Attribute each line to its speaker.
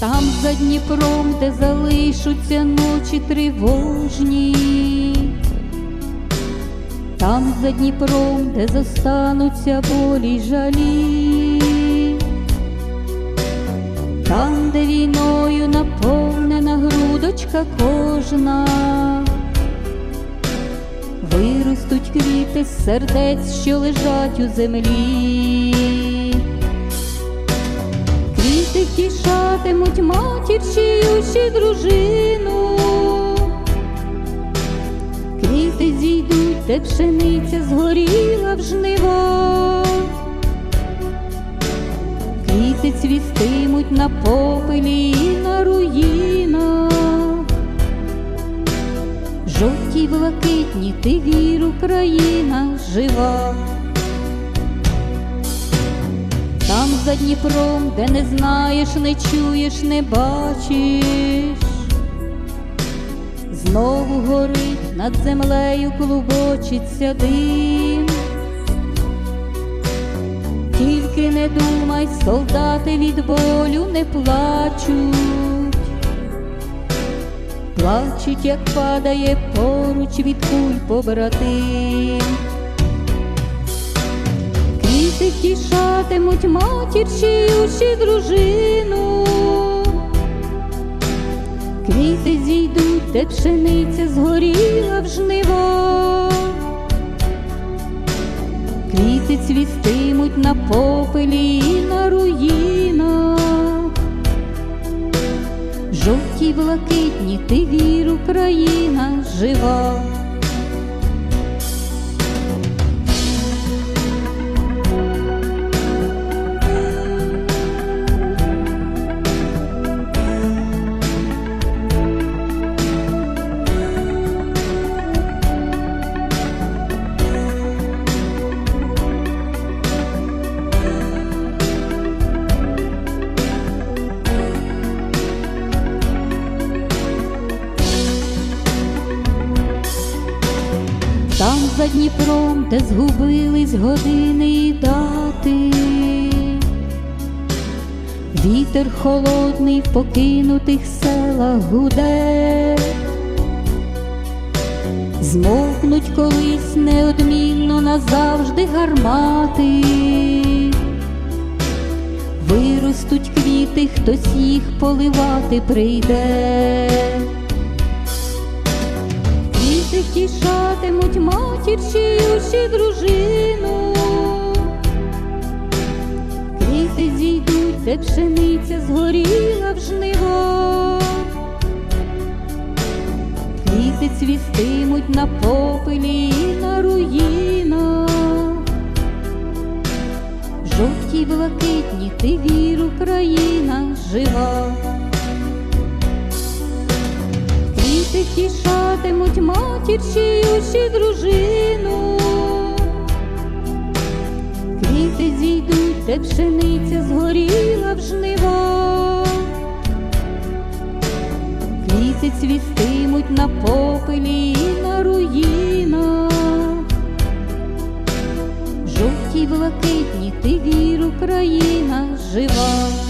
Speaker 1: Там за Дніпром, де залишуться ночі тривожні, там за Дніпром, де зостануться болі й жалі, там, де війною наповнена грудочка кожна, виростуть квіти з сердець, що лежать у землі. Квіти втішатимуть матір чиюсь дружину, квіти зійдуть, де пшениця згоріла в жнива, квіти цвістимуть на попелі і на руїнах, жовті блакитні, ти вір, Україна жива. За Дніпром, де не знаєш, не чуєш, не бачиш, знову горить над землею клубочиться дим. Тільки не думай, солдати від болю не плачуть, плачуть, як падає поруч від куль побратим. Втішатимуть матір чиюсь дружину, квіти зійдуть, де пшениця згоріла в жнива, квіти цвістимуть на попелі і на руїнах, жовті блакитні, ти вір, Україна жива. За Дніпром, де згубились години і дати, вітер холодний в покинутих селах гуде, змовкнуть колись неодмінно назавжди гармати, виростуть квіти, хтось їх поливати прийде. Втішатимуть матір чиюсь дружину, квіти зійдуть, де пшениця згоріла в жниво, квіти цвістимуть на попелі і на руїнах, жовті блакитні, ти вір, Україна жива. Квіти втішатимуть матір чиюсь дружину, квіти зійдуть, де пшениця згоріла в жнива, квіти цвістимуть на попелі і на руїнах, жовті блакитні, ти вір, Україна жива.